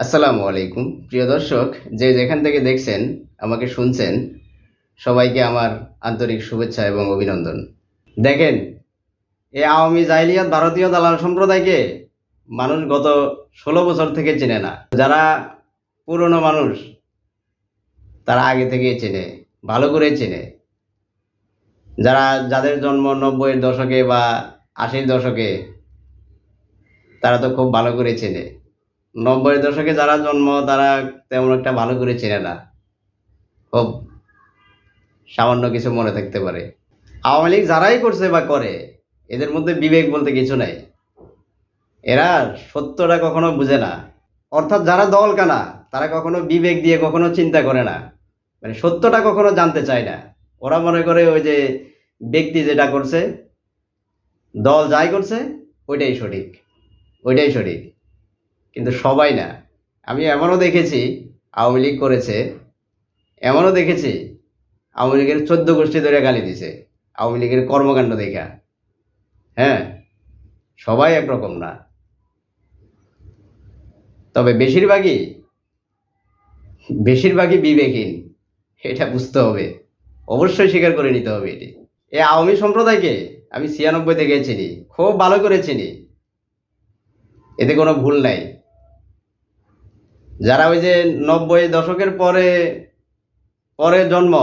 আসসালামু আলাইকুম। প্রিয় দর্শক, যে যেখান থেকে দেখছেন, আমাকে শুনছেন, সবাইকে আমার আন্তরিক শুভেচ্ছা এবং অভিনন্দন। দেখেন এই আওয়ামী জাহিলিয়াত ভারতীয় দালাল সম্প্রদায়কে মানুষ গত ষোলো বছর থেকে চেনে না। যারা পুরনো মানুষ, তারা আগে থেকে চেনে, ভালো করে চেনে। যারা, যাদের জন্ম নব্বইয়ের দশকে বা আশির দশকে, তারা তো খুব ভালো করে চেনে। নব্বই দশকে যারা জন্ম, তারা তেমন একটা ভালো করে চেনে না। খুব সামান্য কিছু মনে থাকতে পারে। আওয়ামী লীগ যারাই করছে বা করে, এদের মধ্যে বিবেক বলতে কিছু নাই। এরা সত্যটা কখনো বুঝে না। অর্থাৎ যারা দল কানা, তারা কখনো বিবেক দিয়ে কখনো চিন্তা করে না। মানে সত্যটা কখনো জানতে চায় না। ওরা মনে করে ওই যে ব্যক্তি যেটা করছে, দল যাই করছে, ওইটাই সঠিক। ওইটাই সঠিক। কিন্তু সবাই না। আমি এমনও দেখেছি, আওয়ামী লীগ করেছে, এমনও দেখেছি, আওয়ামী লীগের চোদ্দ গোষ্ঠী ধরে গালি দিছে, আওয়ামী লীগের কর্মকাণ্ড দেখা। হ্যাঁ সবাই একরকম না। তবে বেশিরভাগই বেশিরভাগই বিবেকহীন, এটা বুঝতে হবে। অবশ্যই স্বীকার করে নিতে হবে এটি। এই আওয়ামী সম্প্রদায়কে আমি ছিয়ানব্বই থেকে চিনি, খুব ভালো করে চিনি। এতে কোনো ভুল নাই। যারা ওই যে নব্বই দশকের পরে পরে জন্ম,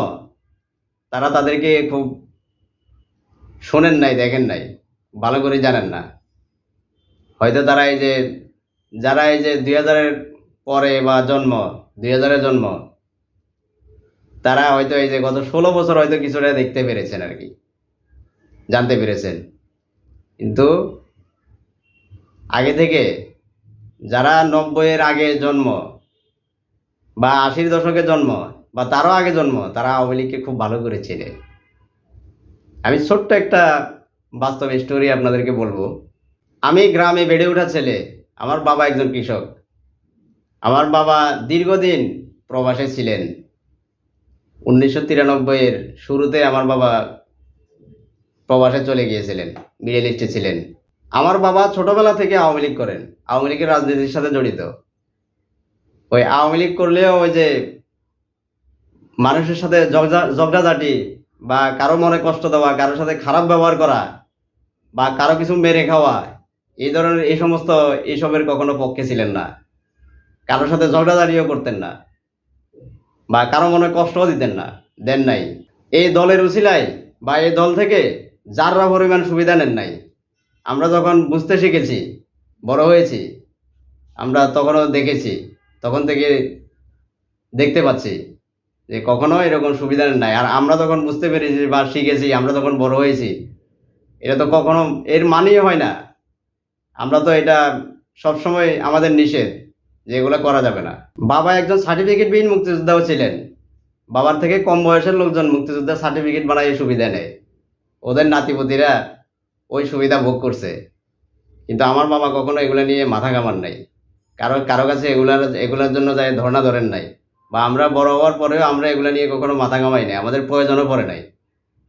তারা তাদেরকে খুব শোনেন নাই, দেখেন নাই, ভালো করে জানেন না। হয়তো তারা এই যে, যারা এই যে দুই হাজারের পরে বা জন্ম, দুই হাজারের জন্ম, তারা হয়তো এই যে গত ষোলো বছর হয়তো কিছুটা দেখতে পেরেছেন আর কি, জানতে পেরেছেন। কিন্তু আগে থেকে যারা নব্বইয়ের আগে জন্ম বা আশির দশকে জন্ম বা তারও আগে জন্ম, তারা আওয়ামী লীগকে খুব ভালো করে চেনে। আমি ছোট্ট একটা বাস্তব স্টোরি আপনাদেরকে বলব। আমি গ্রামে বেড়ে ওঠা ছেলে, আমার বাবা একজন কৃষক। আমার বাবা দীর্ঘদিন প্রবাসে ছিলেন। উনিশশো তিরানব্বইয়ের শুরুতে আমার বাবা প্রবাসে চলে গিয়েছিলেন মিডল ইস্টে ছিলেন। আমার বাবা ছোটবেলা থেকে আওয়ামী লীগ করেন। আওয়ামী লীগের রাজনীতির সাথে জড়িত। ওই আওয়ামী লীগ করলেও ওই যে মানুষের সাথে ঝগড়াঝাটি বা কারও মনে কষ্ট দেওয়া, কারোর সাথে খারাপ ব্যবহার করা বা কারও কিছু মেরে খাওয়া, এই ধরনের এই সমস্ত এইসবের কখনো পক্ষে ছিলেন না। কারোর সাথে ঝগড়াঝাটিও করতেন না বা কারও মনে কষ্টও দিতেন না, দেন নাই। এই দলের উচিলায় বা এই দল থেকে যাররা পরিমাণ সুবিধা নেন নাই। আমরা যখন বুঝতে শিখেছি, বড় হয়েছি, আমরা তখনও দেখেছি, তখন থেকে দেখতে পাচ্ছি যে কখনো এরকম সুবিধা নাই। আর আমরা যখন বুঝতে পেরেছি বা শিখেছি, আমরা যখন বড় হয়েছি, এটা তো কখনো এর মানেই হয় না। আমরা তো এটা সবসময় আমাদের নিষেধ যে এগুলো করা যাবে না। বাবা একজন সার্টিফিকেটবিহীন মুক্তিযোদ্ধাও ছিলেন। বাবার থেকে কম বয়সের লোকজন মুক্তিযোদ্ধার সার্টিফিকেট বানাই সুবিধা নেয়। ওদের নাতিপতিরা ওই সুবিধা ভোগ করছে। কিন্তু আমার বাবা কখনো এগুলো নিয়ে মাথা কামান নাই। কারও কারও কাছে এগুলার, এগুলোর জন্য যাই ধর্ণা ধরেন নাই। বা আমরা বড় হওয়ার পরেও আমরা এগুলো নিয়ে কখনো মাথা কামাই নাই। আমাদের প্রয়োজনও পড়ে নাই।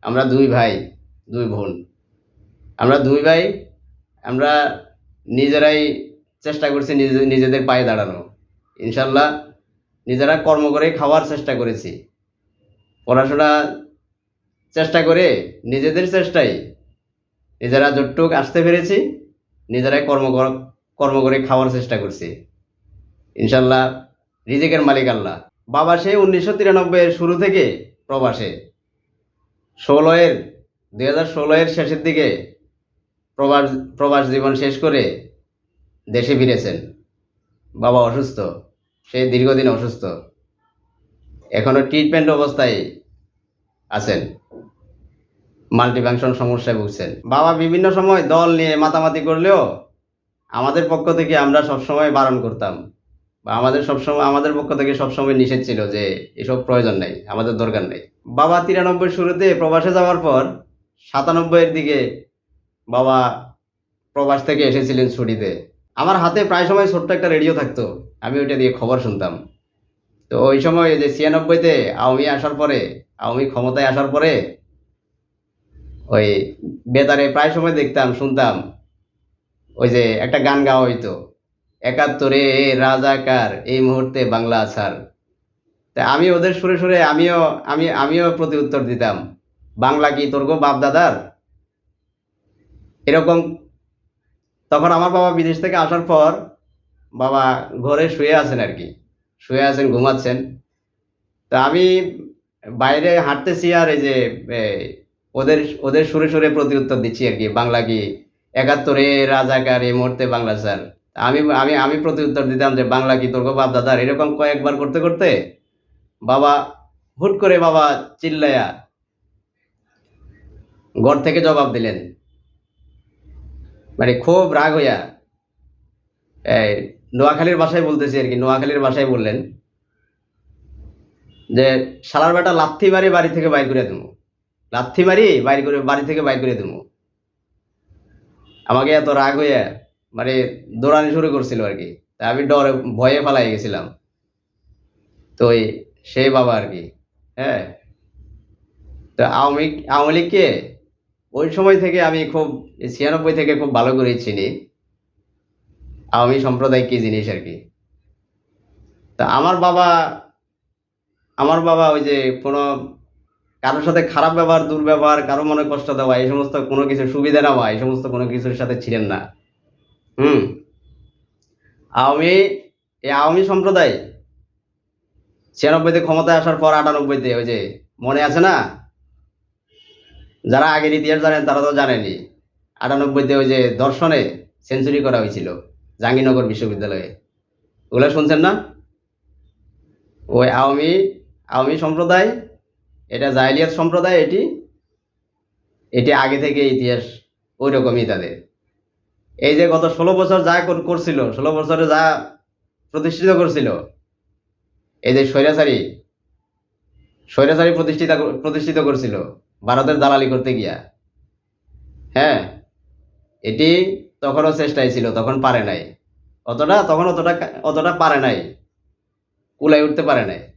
আমরা দুই ভাই, দুই বোন। আমরা দুই ভাই, আমরা নিজেরাই চেষ্টা করছি নিজে, নিজেদের পায়ে দাঁড়ানো। ইনশাল্লাহ নিজেরা কর্ম করে খাওয়ার চেষ্টা করেছি। পড়াশোনা চেষ্টা করে নিজেদের চেষ্টায় নিজেরা যতটুক আসতে পেরেছি, নিজেরাই কর্ম কর- কর্ম করে খাওয়ার চেষ্টা করছি। ইনশাল্লাহ রিজিকের মালিক আল্লাহ। বাবা সেই উনিশশো তিরানব্বইয়ের শুরু থেকে প্রবাসে। ষোলোয়ের, দুই হাজার ষোলোয়ের শেষের দিকে প্রবাস প্রবাস জীবন শেষ করে দেশে ফিরেছেন। বাবা অসুস্থ, সে দীর্ঘদিন অসুস্থ। এখনও ট্রিটমেন্ট অবস্থায় আছেন। মাল্টিফাংশন সমস্যায় ভুগছেন। বাবা বিভিন্ন সময় দল নিয়ে মাতামাতি করলেও আমাদের পক্ষ থেকে আমরা সবসময় বারণ করতাম। বা আমাদের সবসময়, আমাদের পক্ষ থেকে সবসময় নিষেধ ছিল যে এসব প্রয়োজন নেই, আমাদের দরকার নেই। বাবা তিরানব্বই শুরুতে প্রবাসে যাওয়ার পর সাতানব্বইয়ের দিকে বাবা প্রবাস থেকে এসেছিলেন ছুটিতে। আমার হাতে প্রায় সময় ছোট্ট একটা রেডিও থাকতো, আমি ওইটা দিয়ে খবর শুনতাম। তো ওই সময় যে ছিয়ানব্বইতে আওয়ামী আসার পরে, আওয়ামী ক্ষমতায় আসার পরে ওই বেতারে প্রায় সময় দেখতাম, শুনতাম। ওই যে একটা গান গাওয়া হইতো, একাত্তরে রাজাকার, এই মুহূর্তে বাংলা ছাড় তা আমি ওদের সুরে সুরে আমিও, আমি, আমিও প্রতি উত্তর দিতাম, বাংলা কি তোর গো বাপ দাদার? এরকম তখন আমার বাবা বিদেশ থেকে আসার পর বাবা ঘরে শুয়ে আছেন আর কি, শুয়ে আছেন, ঘুমাচ্ছেন। তা আমি বাইরে হাঁটতেছি আর এই যে ওদের ওদের সুরে সুরে প্রতি উত্তর দিচ্ছি আর কি, বাংলা কি? একাত্তরে রাজাকার এই মুহূর্তে বাংলা স্যার। আমি আমি আমি প্রতি উত্তর দিতাম যে বাংলা কি তোর বাপ দাদার? এরকম কয়েকবার করতে করতে বাবা হুট করে বাবা চিল্লায়া ঘর থেকে জবাব দিলেন। মানে খুব রাগ হইয়া নোয়াখালীর ভাষায় বলতেছি আর কি, নোয়াখালীর ভাষায় বললেন যে, শালার বেটা লাথি মারি বাড়ি থেকে বাইর করে দেবো। লাথি মারি বাইর করে, বাড়ি থেকে বাইর করে দেবো আমাকে এত রাগ হইয়া মানে দৌড়ানি শুরু করছিল আর কি। তা আমি ডরে, ভয়ে পালাই গেছিলাম। তো সেই বাবা আর কি হ্যাঁ? তো আওয়ামী আওয়ামী লীগকে ওই সময় থেকে আমি খুব ছিয়ানব্বই থেকে খুব ভালো করে চিনি। আওয়ামী সম্প্রদায় কি জিনিস আর কি। তা আমার বাবা আমার বাবা ওই যে কোনো কারোর সাথে খারাপ ব্যবহার, দুর্ব্যবহার, কারও মনে কষ্ট দেওয়া, এই সমস্ত কোনো কিছু সুবিধা নেওয়া, এই সমস্ত কোনো কিছুর সাথে ছিলেন না। হুম? আওয়ামী এই আওয়ামী সম্প্রদায়? ছিয়ানব্বইতে ক্ষমতায় আসার পর আটানব্বইতে, ওই যে, মনে আছে না? যারা আগের ইতিহাস জানেন তারা তো জানেনি আটানব্বইতে ওই যে দর্শনে সেঞ্চুরি করা হয়েছিল, জাহাঙ্গীরনগর বিশ্ববিদ্যালয়ে। ওগুলো শুনছেন না? ওই আওয়ামী আওয়ামী সম্প্রদায় এটা জাইলিয়াত সম্প্রদায়, এটি এটি আগে থেকে ইতিহাস ওই রকমই তাদের। এই যে গত ষোলো বছর যা কর- করছিল, ষোলো বছরে যা প্রতিষ্ঠিত করছিল, এই যে স্বৈরাচারী স্বৈরাচারী প্রতিষ্ঠিত প্রতিষ্ঠিত করছিল ভারতের দালালি করতে গিয়া। হ্যাঁ এটি তখনও চেষ্টায় ছিল, তখন পারে নাই। অতটা, তখন অতটা অতটা পারে নাই কুলাই উঠতে পারে নাই।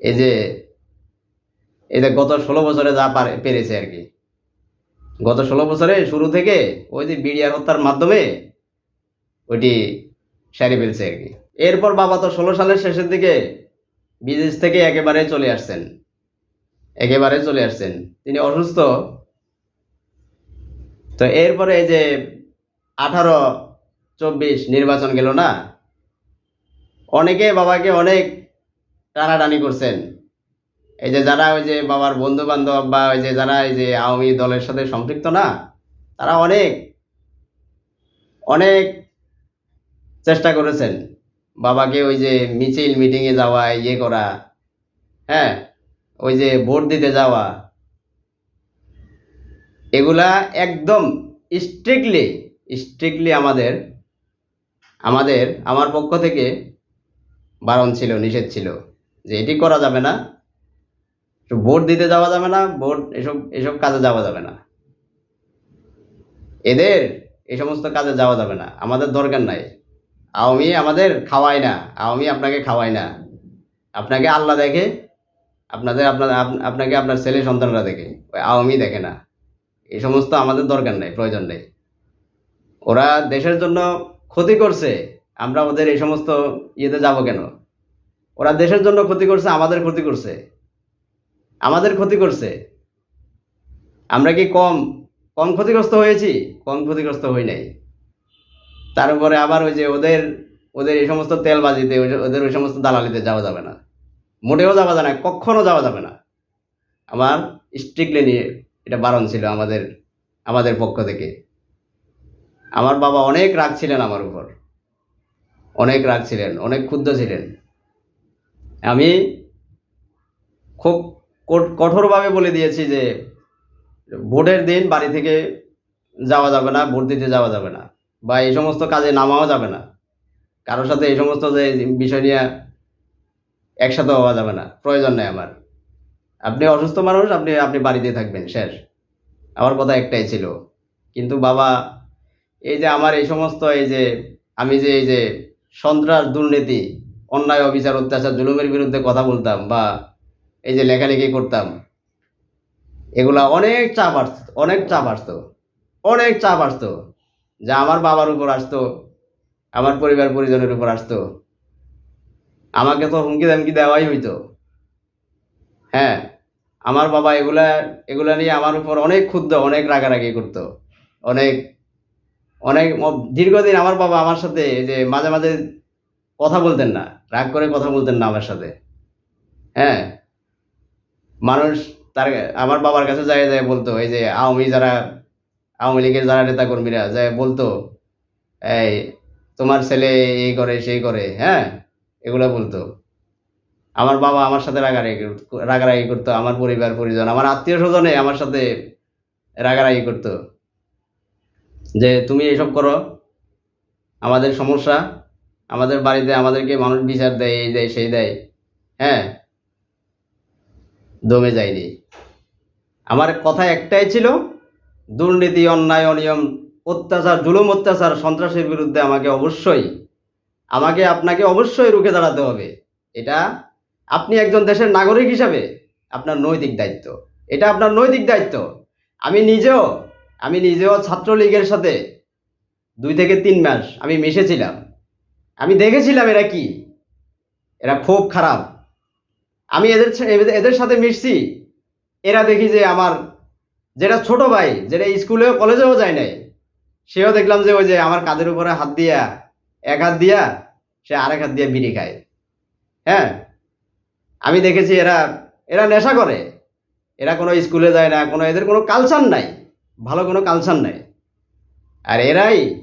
এই যে যে গত ষোলো বছরে যা পারে, পেরেছে আর কি। গত ষোলো বছরে শুরু থেকে ওই যে বিডিআর হত্যার মাধ্যমে ওইটি সারি ফেলছে আর কি। এরপর বাবা তো ষোলো সালের শেষের দিকে বিদেশ থেকে একেবারে চলে আসছেন। একেবারে চলে আসছেন। তিনি অসুস্থ। তো এরপরে এই যে আঠারো চব্বিশ নির্বাচন গেল না? অনেকে বাবাকে অনেক টানাটানি করছেন। এই যে যারা ওই যে বাবার বন্ধু বান্ধব বা ওই যে যারা এই যে আওয়ামী দলের সাথে সম্পৃক্ত না, তারা অনেক অনেক চেষ্টা করেছেন বাবাকে ওই যে মিছিল, মিটিংয়ে যাওয়া ইয়ে করা হ্যাঁ ওই যে ভোট দিতে যাওয়া। এগুলা একদম স্ট্রিক্টলি স্ট্রিক্টলি আমাদের আমাদের, আমার পক্ষ থেকে বারণ ছিল, নিষেধ ছিল যে এটি করা যাবে না। ভোট দিতে যাওয়া যাবে না, ভোট এসব এসব কাজে যাওয়া যাবে না। এদের এই সমস্ত কাজে যাওয়া যাবে না, আমাদের দরকার নাই। আওয়ামী আমাদের খাওয়ায় না, আওয়ামী আপনাকে খাওয়ায় না। আপনাকে আল্লাহ দেখে, আপনাদের, আপনার আপনাকে আপনার ছেলে সন্তানরা দেখে, ওই আওয়ামী দেখে না। এই সমস্ত আমাদের দরকার নেই, প্রয়োজন নেই। ওরা দেশের জন্য ক্ষতি করছে, আমরা ওদের এই সমস্ত ইয়েতে যাব কেন? ওরা দেশের জন্য ক্ষতি করছে, আমাদের ক্ষতি করছে। আমাদের ক্ষতি করছে। আমরা কি কম কম ক্ষতিগ্রস্ত হয়েছি? কম ক্ষতিগ্রস্ত হই নাই। তার উপরে আবার ওই যে ওদের ওদের এই সমস্ত তেলবাজিতে ওদের ওই সমস্ত দালালিতে যাওয়া যাবে না। মোটেও যাওয়া যাবে না কখনো যাওয়া যাবে না। আমার স্ট্রিক্টলি নিয়ে এটা বারণ ছিল আমাদের আমাদের পক্ষ থেকে। আমার বাবা অনেক রাগ ছিলেন আমার উপর। অনেক রাগ ছিলেন, অনেক ক্ষুব্ধ ছিলেন। আমি খুব কঠোরভাবে বলে দিয়েছি যে ভোটের দিন বাড়ি থেকে যাওয়া যাবে না, ভোট দিতে যাওয়া যাবে না বা এই সমস্ত কাজে নামাও যাবে না। কারোর সাথে এই সমস্ত যে বিষয় নিয়ে একসাথে হওয়া যাবে না, প্রয়োজন নেই আমার। আপনি অসুস্থ মানুষ, আপনি আপনি বাড়িতে থাকবেন, শেষ। আমার কথা একটাই ছিল। কিন্তু বাবা, এই যে আমার এই সমস্ত এই যে, আমি যে এই যে সন্ত্রাস দুর্নীতি, অন্যায়, অবিচার, অত্যাচার, জুলুমের বিরুদ্ধে কথা বলতাম বা এই যে লেখালেখি করতাম। এগুলা অনেক চাপ আসতো, অনেক চাপ আসতো, অনেক চাপ আসতো যা আমার বাবার উপর আসতো, আমার পরিবার পরিজনের উপর আসতো। আমাকে তো হুমকি দামকি দেওয়াই হইতো। হ্যাঁ আমার বাবা এগুলা এগুলা নিয়ে আমার উপর অনেক ক্ষুদ্র অনেক রাগারাগি করতো। অনেক অনেক দীর্ঘদিন আমার বাবা আমার সাথে যে মাঝে মাঝে কথা বলতেন না, রাগ করে কথা বলতেন না আমার সাথে। হ্যাঁ মানুষ তার আমার বাবার কাছে যায় যায় বলতো, এই যে আওয়ামী যারা, আওয়ামী লীগের যারা নেতাকর্মীরা যায় বলতো, এই, তোমার ছেলে এই করে, সেই করে। হ্যাঁ এগুলো বলতো। আমার বাবা আমার সাথে রাগারাগি রাগারাগি করতো, আমার পরিবার, পরিজন, আমার আত্মীয় স্বজনে আমার সাথে রাগারাগি করতো। যে তুমি এইসব করো, আমাদের সমস্যা, আমাদের বাড়িতে আমাদেরকে মানুষ বিচার দেয়, এই দেয়, সেই দেয়। হ্যাঁ দমে যায়নি। আমার কথা একটাই ছিল, দুর্নীতি, অন্যায়, অনিয়ম, অত্যাচার, জুলুম, অত্যাচার, সন্ত্রাসের বিরুদ্ধে আমাকে অবশ্যই, আমাকে আপনাকে অবশ্যই রুখে দাঁড়াতে হবে। এটা আপনি একজন দেশের নাগরিক হিসাবে আপনার নৈতিক দায়িত্ব। এটা আপনার নৈতিক দায়িত্ব। আমি নিজেও আমি নিজেও ছাত্রলীগের সাথে দুই থেকে তিন মাস আমি মিশেছিলাম। আমি দেখেছিলাম এরা কি। এরা খুব খারাপ। আমি এদের এদের- সাথে মিশছি। এরা দেখি যে আমার যেটা ছোট ভাই, যেটা স্কুলেও, কলেজেও যায় নাই, সেও দেখলাম যে ওই যে আমার কাঁধের উপরে হাত দিয়া, এক হাত দিয়া, সে আরেক হাত দিয়ে বিড়ি খায়। হ্যাঁ? আমি দেখেছি এরা এরা নেশা করে। এরা কোনো স্কুলে যায় না, কোনো এদের কোনো কালচার নাই, ভালো কোনো কালচার নাই। আর এরাই,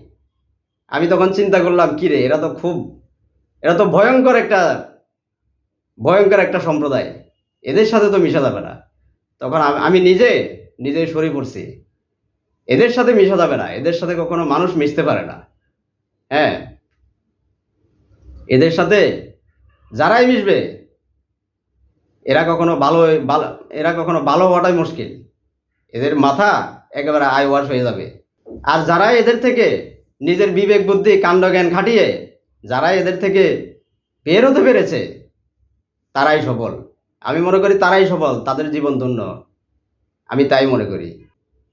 আমি তখন চিন্তা করলাম কি রে এরা তো খুব, এরা তো ভয়ঙ্কর একটা ভয়ঙ্কর একটা সম্প্রদায়। এদের সাথে তো মিশা যাবে না। তখন আমি- নিজে নিজে সরে পড়ছি। এদের সাথে মিশা যাবে না। এদের সাথে কখনো মানুষ মিশতে পারে না। হ্যাঁ? এদের সাথে যারাই মিশবে, এরা কখনো ভালো ভালো, এরা কখনো ভালো হওয়াটাই মুশকিল। এদের মাথা একেবারে আই ওয়াশ হয়ে যাবে। আর যারা এদের থেকে নিজের বিবেক, বুদ্ধি কাণ্ডজ্ঞান খাটিয়ে যারা এদের থেকে বের হতে পেরেছে তারাই সফল। আমি মনে করি তারাই সফল, তাদের জীবন ধন্য। আমি তাই মনে করি।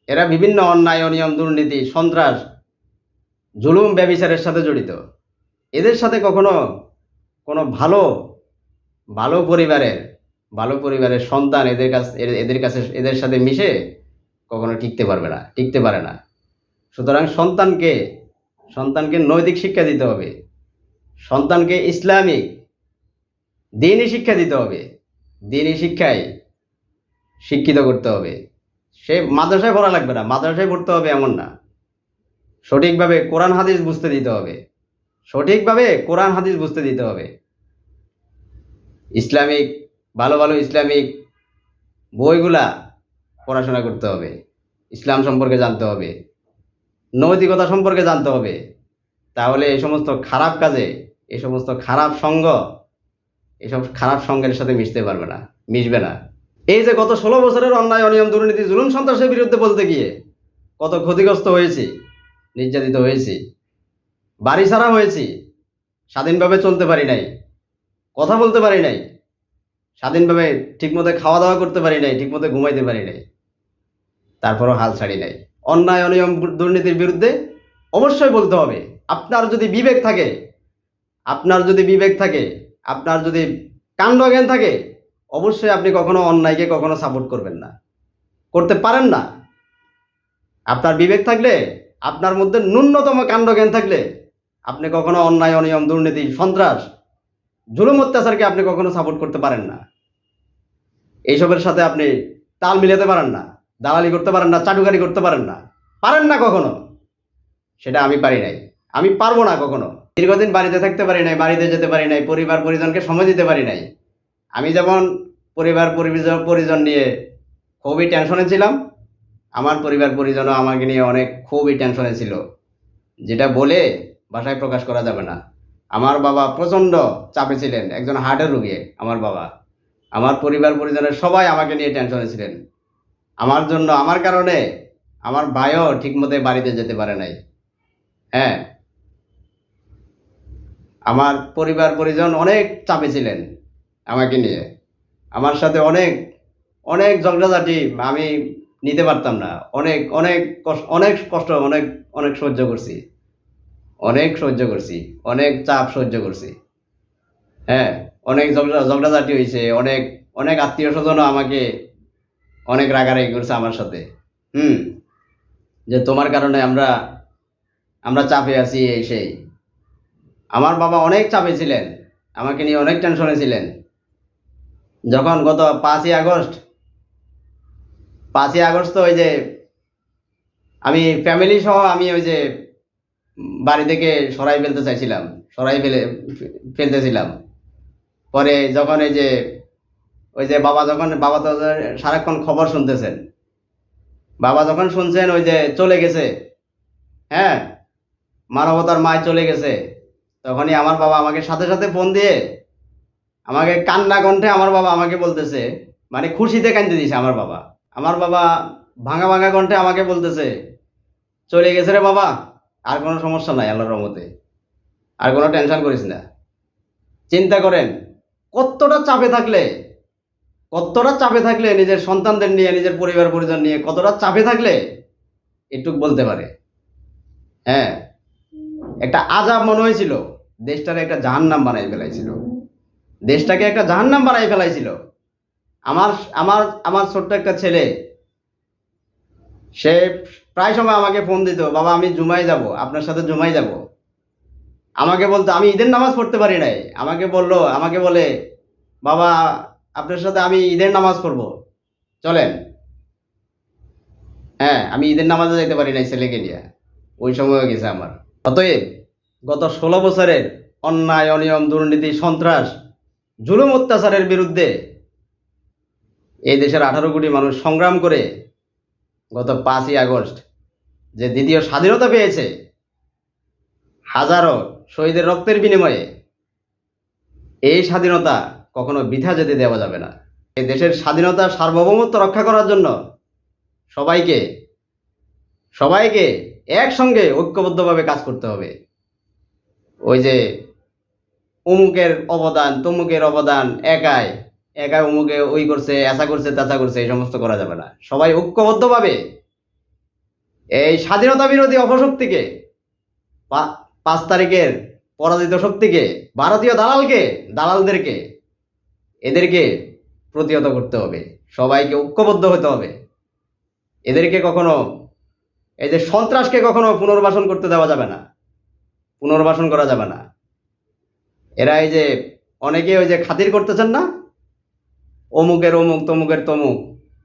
এরা বিভিন্ন অন্যায়, অনিয়ম, দুর্নীতি, সন্ত্রাস, জুলুম, ব্যবিচারের সাথে জড়িত। এদের সাথে কখনো কোনো ভালো ভালো পরিবারের ভালো পরিবারের সন্তান এদের কাছে এদের কাছে, এদের সাথে মিশে কখনো টিকতে পারবে না, টিকতে পারে না। সুতরাং সন্তানকে সন্তানকে নৈতিক শিক্ষা দিতে হবে। সন্তানকে ইসলামিক দিনই শিক্ষা দিতে হবে। দিনই শিক্ষায় শিক্ষিত করতে হবে। সে মাদ্রাসায় পড়া লাগবে না, মাদ্রাসায় পড়তে হবে এমন না। সঠিকভাবে কোরআন, হাদিস বুঝতে দিতে হবে। সঠিকভাবে কোরআন, হাদিস বুঝতে দিতে হবে। ইসলামিক, ভালো ভালো ইসলামিক বইগুলা পড়াশোনা করতে হবে। ইসলাম সম্পর্কে জানতে হবে। নৈতিকতা সম্পর্কে জানতে হবে। তাহলে এই সমস্ত খারাপ কাজে এই সমস্ত খারাপ সঙ্গ এসব খারাপ সঙ্গের সাথে মিশতে পারবে না, মিশবে না। এই যে গত ষোলো বছরের অন্যায়, অনিয়ম, দুর্নীতি, জুলুম সন্ত্রাসের বিরুদ্ধে বলতে গিয়ে কত ক্ষতিগ্রস্ত হয়েছি, নির্যাতিত হয়েছি, বাড়ি ছাড়া হয়েছি, স্বাধীনভাবে চলতে পারি নাই, কথা বলতে পারি নাই, স্বাধীনভাবে ঠিকমতো খাওয়া দাওয়া করতে পারি নাই, ঠিকমতো ঘুমাইতে পারি নাই, তারপরও হাল ছাড়ি নাই। অন্যায়, অনিয়ম, দুর্নীতির বিরুদ্ধে অবশ্যই বলতে হবে। আপনার যদি বিবেক থাকে, আপনার যদি বিবেক থাকে আপনার যদি কাণ্ডজ্ঞান থাকে, অবশ্যই আপনি কখনো অন্যায়কে কখনো সাপোর্ট করবেন না। করতে পারেন না। আপনার বিবেক থাকলে, আপনার মধ্যে ন্যূনতম কাণ্ড জ্ঞান থাকলে, আপনি কখনো অন্যায়, অনিয়ম, দুর্নীতি, সন্ত্রাস, জুলুম, অত্যাচারকে আপনি কখনো সাপোর্ট করতে পারেন না। এইসবের সাথে আপনি তাল মিলাতে পারেন না, দালালি করতে পারেন না, চাটুকারি করতে পারেন না। পারেন না কখনো, সেটা আমি পারি নাই। আমি পারব না কখনো। দীর্ঘদিন বাড়িতে থাকতে পারি নাই, বাড়িতে যেতে পারি নাই, পরিবার পরিজনকে সময় দিতে পারি নাই। আমি যেমন পরিবার পরিজন পরিজন নিয়ে খুবই টেনশনে ছিলাম, আমার পরিবার পরিজনও আমাকে নিয়ে অনেক খুবই টেনশনে ছিল। যেটা বলে ভাষায় প্রকাশ করা যাবে না। আমার বাবা প্রচণ্ড চাপে ছিলেন, একজন হার্টের রোগী আমার বাবা। আমার পরিবার পরিজনের সবাই আমাকে নিয়ে টেনশনে ছিলেন। আমার জন্য, আমার কারণে আমার ভাইও ঠিকমতো বাড়িতে যেতে পারে নাই। হ্যাঁ আমার পরিবার পরিজন অনেক চাপে ছিলেন আমাকে নিয়ে। আমার সাথে অনেক অনেক ঝগড়াঝাটি আমি নিতে পারতাম না। অনেক অনেক অনেক কষ্ট, অনেক অনেক সহ্য করছি। অনেক সহ্য করছি, অনেক চাপ সহ্য করছি। হ্যাঁ অনেক ঝগড়া, ঝগড়াঝাটি হয়েছে, অনেক অনেক আত্মীয় স্বজনও আমাকে অনেক রাগারাগি করছে আমার সাথে। হুম, যে তোমার কারণে আমরা আমরা চাপে আছি এই সেই। আমার বাবা অনেক চাপে ছিলেন, আমাকে নিয়ে অনেক টেনশনে ছিলেন। যখন গত পাঁচই আগস্ট পাঁচই আগস্ট তো ওই যে আমি ফ্যামিলি সহ আমি ওই যে বাড়ি থেকে সরাই ফেলতে চাইছিলাম, সরাই ফেলে, ফেলতেছিলাম। পরে যখন এই যে, ওই যে বাবা যখন, বাবা তো সারাক্ষণ খবর শুনতেছেন। বাবা যখন শুনছেন ওই যে চলে গেছে হ্যাঁ মানবতার মায় চলে গেছে তখনই আমার বাবা আমাকে সাথে সাথে ফোন দিয়ে আমাকে কান্না কণ্ঠে আমার বাবা আমাকে বলতেছে মানে খুশিতে কান্দতে দিয়েছে আমার বাবা। আমার বাবা ভাঙা ভাঙা কণ্ঠে আমাকে বলতেছে, চলে গেছে রে বাবা, আর কোনো সমস্যা নাই আল্লাহর রহমতে। আর কোনো টেনশন করিস না। চিন্তা করেন, কতটা চাপে থাকলে, কতটা চাপে থাকলে নিজের সন্তানদের নিয়ে, নিজের পরিবার পরিজন নিয়ে কতটা চাপে থাকলে, এটুক বলতে পারে। হ্যাঁ একটা আজাব মনে হয়েছিল। দেশটাকে একটা জাহান্নাম বানাই ফেলাইছিল। দেশটাকে একটা জাহান্নাম বানাই ফেলাইছিল। আমার আমার আমার ছোট্ট একটা ছেলে, সে প্রায় সময় আমাকে ফোন দিত, বাবা, আমি জুমাই যাব, আপনার সাথে জুমাই যাব। আমাকে বলতো, আমি ঈদের নামাজ পড়তে পারি নাই। আমাকে বলল, আমাকে বলে, বাবা, আপনার সাথে আমি ঈদের নামাজ পড়ব। চলেন। হ্যাঁ আমি ঈদের নামাজে যেতে পারি নাই ছেলেকে নিয়ে। ওই সময় গেছে আমার। অতএব গত ষোলো বছরের অন্যায়, অনিয়ম, দুর্নীতি, সন্ত্রাস, জুলুম, অত্যাচারের বিরুদ্ধে এই দেশের আঠারো কোটি মানুষ সংগ্রাম করে গত পাঁচই আগস্ট যে দ্বিতীয় স্বাধীনতা পেয়েছে, হাজারো শহীদের রক্তের বিনিময়ে এই স্বাধীনতা কখনো বৃথা যেতে দেওয়া যাবে না। এই দেশের স্বাধীনতা সার্বভৌমত্ব রক্ষা করার জন্য সবাইকে সবাইকে একসঙ্গে ঐক্যবদ্ধভাবে কাজ করতে হবে। ওই যে অমুকের অবদান, তমুকের অবদান, একাই একাই অমুকে ওই করছে, এসা করছে তাছা করছে, এই সমস্ত করা যাবে না। সবাই ঐক্যবদ্ধভাবে এই স্বাধীনতা বিরোধী অপশক্তিকে পাঁচ তারিখের পরাজিত শক্তিকে, ভারতীয় দালালকে, দালালদেরকে, এদেরকে প্রতিহত করতে হবে। সবাইকে ঐক্যবদ্ধ হতে হবে। এদেরকে কখনো এই যে সন্ত্রাসকে কখনো পুনর্বাসন করতে দেওয়া যাবে না। পুনর্বাসন করা যাবে না। এরা এই যে অনেকে ওই যে খাতির করতেছেন না? অমুকের অমুক, তমুকের তমুক।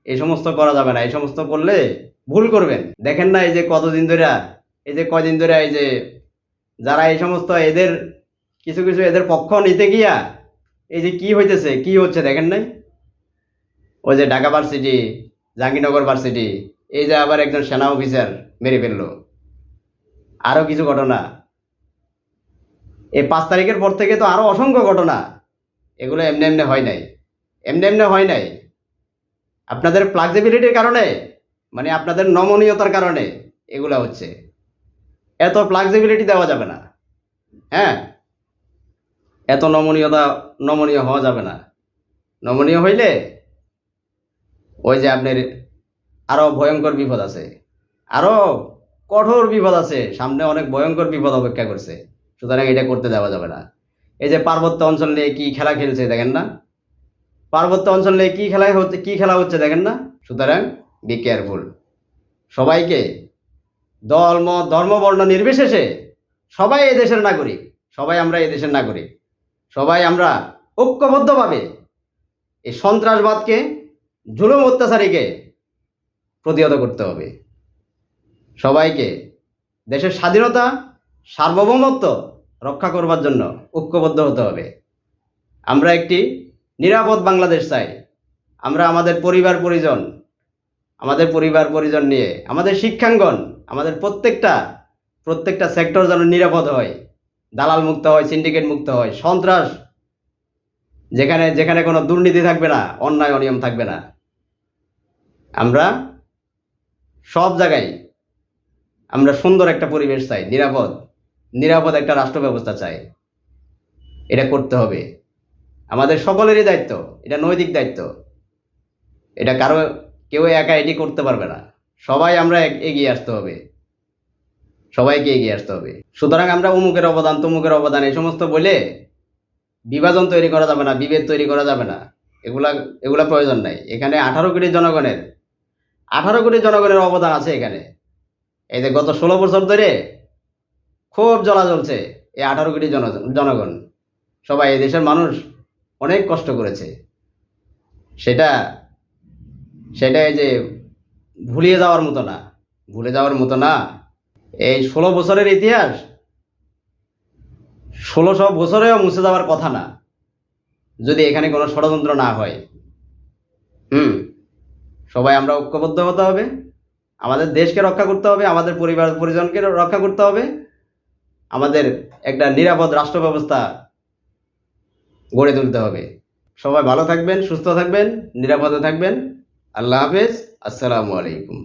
এই সমস্ত করা যাবে না। এই সমস্ত করলে ভুল করবেন। দেখেন না এই যে কতদিন ধরে, এই যে কদিন ধরে এই যে যারা এই সমস্ত এদের কিছু কিছু এদের পক্ষ নিতে গিয়া এই যে কি হইতেছে, কি হচ্ছে দেখেন নাই? ওই যে ঢাকা ভার্সিটি, জাহাঙ্গীরনগর ভার্সিটি এই যে আবার একজন সেনা অফিসার মেরে ফেলল। আরও কিছু ঘটনা। এই পাঁচ তারিখের পর থেকে তো আরও অসংখ্য ঘটনা। এগুলো এমনি এমনি হয় নাই। এমনি এমনি হয় নাই। আপনাদের ফ্লাক্সিবিলিটির কারণে মানে আপনাদের নমনীয়তার কারণে এগুলা হচ্ছে। এত ফ্লাক্সিবিলিটি দেওয়া যাবে না। হ্যাঁ? এত নমনীয়তা, নমনীয় হওয়া যাবে না। নমনীয় হইলে ওই যে আপনার আরও ভয়ঙ্কর বিপদ আছে। আরও কঠোর বিপদ আছে। সামনে অনেক ভয়ঙ্কর বিপদ অপেক্ষা করছে। সুতরাং এটা করতে দেওয়া যাবে না। এই যে পার্বত্য অঞ্চল নিয়ে কি খেলা খেলছে দেখেন না? পার্বত্য অঞ্চল নিয়ে কি খেলা হচ্ছে, কি খেলা হচ্ছে দেখেন না? সুতরাং বি কেয়ারফুল সবাইকে ধর্ম, বর্ণ নির্বিশেষে সবাই এই দেশের নাগরিক। সবাই আমরা এই দেশের নাগরিক। সবাই আমরা ঐক্যবদ্ধভাবে এই সন্ত্রাসবাদকে, জুলুম অত্যাচারীকে প্রতিহত করতে হবে। সবাইকে দেশের স্বাধীনতা, সার্বভৌমত্ব রক্ষা করবার জন্য ঐক্যবদ্ধ হতে হবে। আমরা একটি নিরাপদ বাংলাদেশ চাই। আমরা আমাদের পরিবার, পরিজন, আমাদের পরিবার, পরিজন নিয়ে, আমাদের শিক্ষাঙ্গন, আমাদের প্রত্যেকটা প্রত্যেকটা সেক্টর যেন নিরাপদ হয়। দালাল মুক্ত হয়, সিন্ডিকেট মুক্ত হয়, সন্ত্রাস, যেখানে যেখানে কোনো দুর্নীতি থাকবে না, অন্যায়, অনিয়ম থাকবে না। আমরা সব জায়গায় আমরা সুন্দর একটা পরিবেশ চাই, নিরাপদ। নিরাপদ একটা রাষ্ট্র ব্যবস্থা চাই। এটা করতে হবে। আমাদের সকলেরই দায়িত্ব, এটা নৈতিক দায়িত্ব। এটা কারও, কেউ একা এটি করতে পারবে না। সবাই আমরা এগিয়ে আসতে হবে। সবাইকে এগিয়ে আসতে হবে। সুতরাং আমরা অমুকের অবদান, তমুকের অবদান, এই সমস্ত বলে বিভাজন তৈরি করা যাবে না, বিভেদ তৈরি করা যাবে না। এগুলা এগুলা প্রয়োজন নাই। এখানে আঠারো কোটি জনগণের আঠারো কোটি জনগণের অবদান আছে এখানে। এই যে গত ষোলো বছর ধরে খুব জ্বলা জ্বলছে এই আঠারো কোটি জন জনগণ। সবাই এই দেশের মানুষ অনেক কষ্ট করেছে। সেটা সেটা এই যে ভুলিয়ে যাওয়ার মতো না। ভুলে যাওয়ার মতো না। এই ষোলো বছরের ইতিহাস ষোলোশো বছরেও মুছে যাওয়ার কথা না। যদি এখানে কোনো ষড়যন্ত্র না হয়। হুম? সবাই আমরা ঐক্যবদ্ধ হতে হবে, আমাদের দেশকে রক্ষা করতে হবে, আমাদের পরিবার, পরিজনকে রক্ষা করতে হবে, আমাদের একটা নিরাপদ রাষ্ট্র ব্যবস্থা গড়ে তুলতে হবে। সবাই ভালো থাকবেন, সুস্থ থাকবেন, নিরাপদে থাকবেন। আল্লাহ হাফেজ, আসসালামু আলাইকুম।